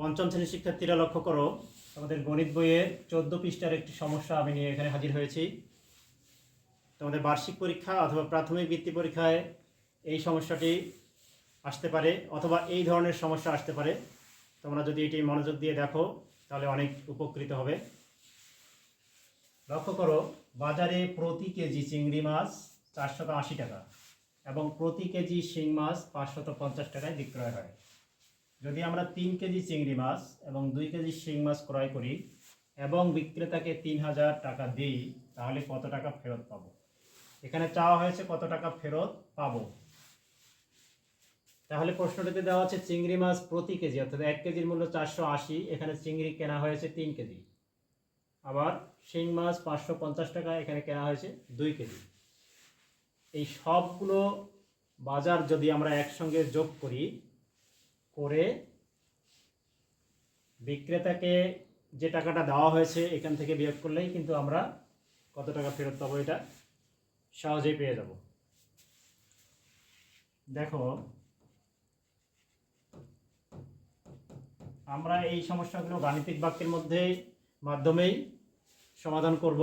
পঞ্চম শ্রেণির শিক্ষার্থীরা লক্ষ্য করো আমাদের গণিত বইয়ের চোদ্দ পৃষ্ঠার একটি সমস্যা আমি নিয়ে এখানে হাজির হয়েছি। তোমাদের বার্ষিক পরীক্ষা অথবা প্রাথমিক বৃত্তি পরীক্ষায় এই সমস্যাটি আসতে পারে অথবা এই ধরনের সমস্যা আসতে পারে। তোমরা যদি এটি মনোযোগ দিয়ে দেখো, তাহলে অনেক উপকৃত হবে। লক্ষ্য করো, বাজারে প্রতি কেজি চিংড়ি মাছ চারশত আশি টাকা এবং প্রতি কেজি শিং মাছ পাঁচশত পঞ্চাশ টাকায় বিক্রয় হয়। যদি আমরা তিন কেজি চিংড়ি মাছ এবং দুই কেজি শিং মাছ ক্রয় করি এবং বিক্রেতাকে তিন হাজার টাকা দিই, তাহলে কত টাকা ফেরত পাবো? এখানে চাওয়া হয়েছে কত টাকা ফেরত পাবো? তাহলে প্রশ্নটিতে দেওয়া আছে চিংড়ি মাছ প্রতি কেজি, অর্থাৎ এক কেজির মূল্য চারশো আশি, এখানে চিংড়ি কেনা হয়েছে তিন কেজি। আবার শিং মাছ পাঁচশো পঞ্চাশ টাকা, এখানে কেনা হয়েছে দুই কেজি। এই সবগুলো বাজার যদি আমরা একসঙ্গে যোগ করি করে বিক্রেতাকে যে টাকাটা দেওয়া হয়েছে এখান থেকে বিয়োগ করলেই কিন্তু আমরা কত টাকা ফেরত পাবো এটা সহজেই পেয়ে যাব। দেখো, আমরা এই সমস্যাগুলো গাণিতিক বাক্যের মধ্যে মাধ্যমেই সমাধান করব।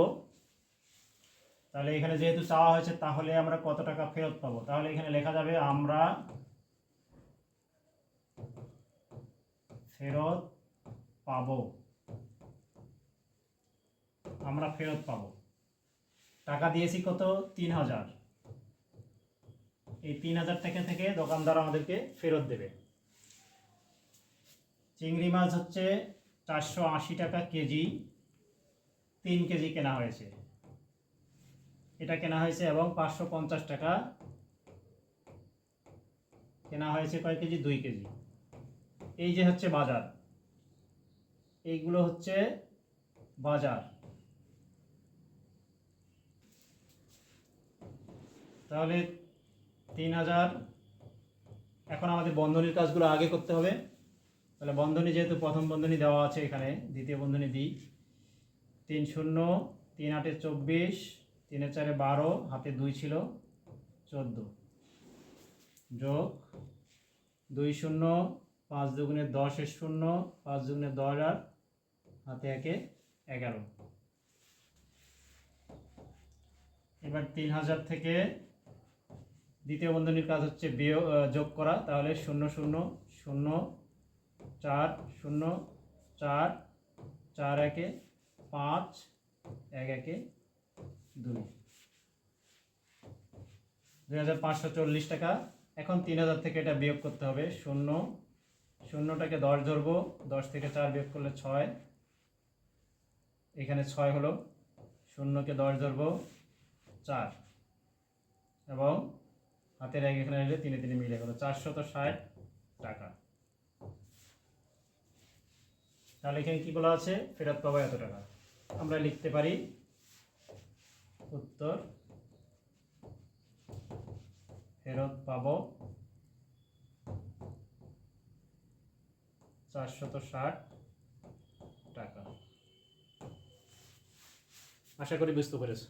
তাহলে এখানে যেহেতু চাওয়া হয়েছে তাহলে আমরা কত টাকা ফেরত পাবো? তাহলে এখানে লেখা যাবে, আমরা ফেরত পাবো। আমরা ফেরত পাবো। টাকা দিয়েছি কত? তিন হাজার। এই তিন হাজার টাকা থেকে দোকানদার আমাদেরকে ফেরত দেবে। চিংড়ি মাছ হচ্ছে চারশো আশি টাকা কেজি, তিন কেজি কেনা হয়েছে। এটা কেনা হয়েছে এবং পাঁচশো পঞ্চাশ টাকা কেনা হয়েছে কয় কেজি? দুই কেজি। এই যে হচ্ছে বাজার। এইগুলো হচ্ছে বাজার। তাহলে তিন হাজার। এখন আমাদের বন্ধনীর কাজগুলো আগে করতে হবে। তাহলে বন্ধনী যেহেতু প্রথম বন্ধনী দেওয়া আছে এখানে, দ্বিতীয় বন্ধনী দিই। তিন শূন্য, তিন আটে চব্বিশ, তিনে চারে বারো, হাতে দুই ছিল চোদ্দ। যোগ দুই শূন্য পাঁচ দুগুণে দশের শূন্য, পাঁচ দুগুণে দশ আর হাতে একে এগারো। এবার তিন হাজার থেকে দ্বিতীয় বন্ধনীর কাজ হচ্ছে বিয়োগ যোগ করা। তাহলে শূন্য শূন্য শূন্য, চার শূন্য, চার চার একে পাঁচ, এক একে দুই। দুই হাজার পাঁচশো চল্লিশ টাকা। এখন তিন হাজার থেকে এটা বিয়োগ করতে হবে। শূন্য শূন্যটাকে দশ ধরবো, দশ থেকে চার বিয়োগ করলে ছয়। এখানে ছয় হলো, শূন্যকে দশ ধরবো, চার। এবং হাতের এক এখানে এলে তিনে তিনে মিলে গেলো চারশত ষাট টাকা। তাহলে এখানে কি বলা আছে? ফেরত পাবো এত টাকা। আমরা লিখতে পারি উত্তর, ফেরত পাবো চারশত ষাট টাকা। আশা করি বুঝতে পেরেছ।